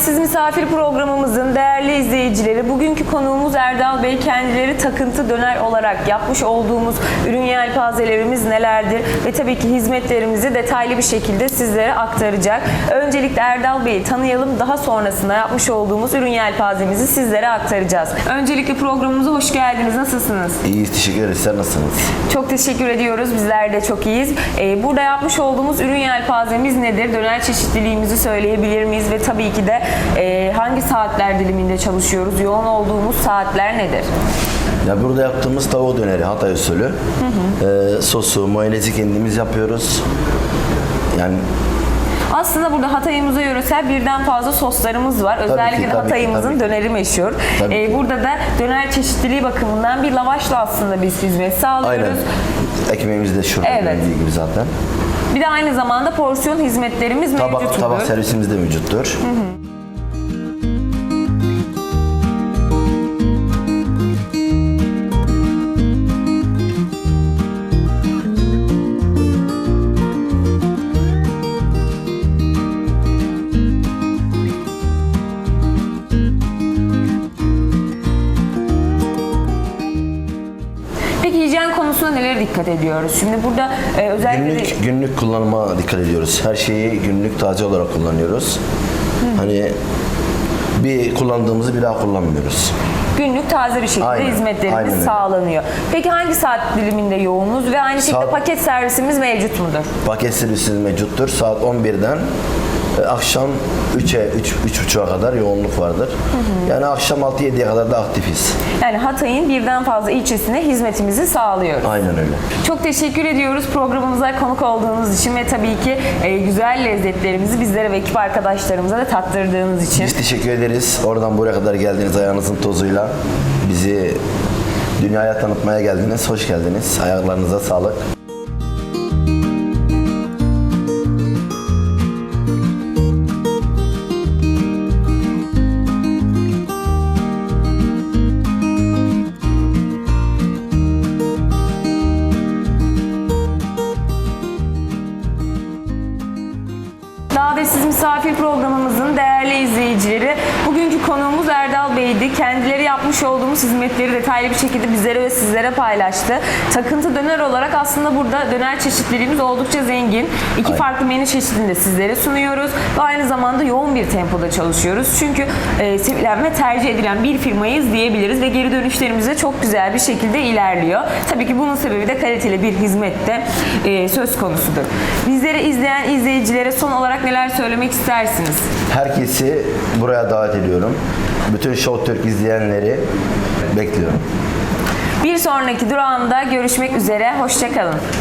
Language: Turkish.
Davetsiz misafir programımızın değerli izleyicileri, bugünkü konuğumuz Erdal Bey kendileri takıntı döner olarak yapmış olduğumuz ürün yelpazelerimiz nelerdir ve tabii ki hizmetlerimizi detaylı bir şekilde sizlere aktaracak. Öncelikle Erdal Bey'i tanıyalım, daha sonrasında yapmış olduğumuz ürün yelpazemizi sizlere aktaracağız. Öncelikle programımıza hoş geldiniz, nasılsınız? İyi teşekkür ederiz. Sen nasılsınız? Çok teşekkür ediyoruz. Bizler de çok iyiyiz. Ee, burada yapmış olduğumuz ürün yelpazemiz nedir? Döner çeşitliliğimizi söyleyebilir miyiz? Ve tabii ki de e, hangi saatler diliminde çalışıyoruz? Yoğun olduğumuz saatler nedir? Ya burada yaptığımız tavuk döneri Hatay usulü. Ee, sosu, mayonezi kendimiz yapıyoruz. Yani Aslında burada Hatay'ımıza yöresel birden fazla soslarımız var. Özellikle ki, tabii Hatay'ımızın tabii ki. döneri meşhur. Tabii Ee, ki. burada da döner çeşitliliği bakımından bir lavaşla aslında biz hizmet sağlıyoruz. aynen. Ekmeğimiz de şurada Evet. gibi zaten. Bir de aynı zamanda porsiyon hizmetlerimiz Tabak, mevcut. tabak servisimiz de mevcuttur. Peki hijyen konusunda nelere dikkat ediyoruz? Şimdi burada e, özellikle Günlük günlük kullanıma dikkat ediyoruz. Her şeyi günlük taze olarak kullanıyoruz. Hani bir kullandığımızı bir daha kullanmıyoruz. günlük taze bir şekilde Aynen, hizmetlerimiz aynen sağlanıyor. Peki hangi saat diliminde yoğunuz ve aynı şekilde Saat- paket servisimiz mevcut mudur? Paket servisimiz mevcuttur. Saat 11'den e, akşam 3'e, 3, 3.30'a kadar yoğunluk vardır. Yani akşam 6-7'ye kadar da aktifiz. Yani Hatay'ın birden fazla ilçesine hizmetimizi sağlıyoruz. Aynen öyle. Çok teşekkür ediyoruz programımıza konuk olduğunuz için ve tabii ki e, güzel lezzetlerimizi bizlere ve ekip arkadaşlarımıza da tattırdığınız için. Biz teşekkür ederiz. Oradan buraya kadar geldiniz ayağınızın tozuyla. Bizi dünyaya tanıtmaya geldiniz. Hoş geldiniz. Ayaklarınıza sağlık. Davetsiz misafir programımızın değerli izleyicileri, bugünkü konuğumuz Erdal Bey'di. Kendileri yapmış olduğumuz hizmetleri detaylı bir şekilde bizlere ve sizlere paylaştı. Takıntı döner olarak aslında burada döner çeşitliliğimiz oldukça zengin. İki Aynen. farklı menü çeşidini de sizlere sunuyoruz ve aynı zamanda yoğun bir tempoda çalışıyoruz. Çünkü e, sevilen ve tercih edilen bir firmayız diyebiliriz ve geri dönüşlerimiz de çok güzel bir şekilde ilerliyor. Tabii ki bunun sebebi de kaliteli bir hizmette e, söz konusudur. Bizleri izleyen izleyicilere son olarak neler söylemek istersiniz? Herkesi buraya davet ediyorum. Bütün Show Türk izleyenleri bekliyorum. Bir sonraki durağında görüşmek üzere. Hoşçakalın.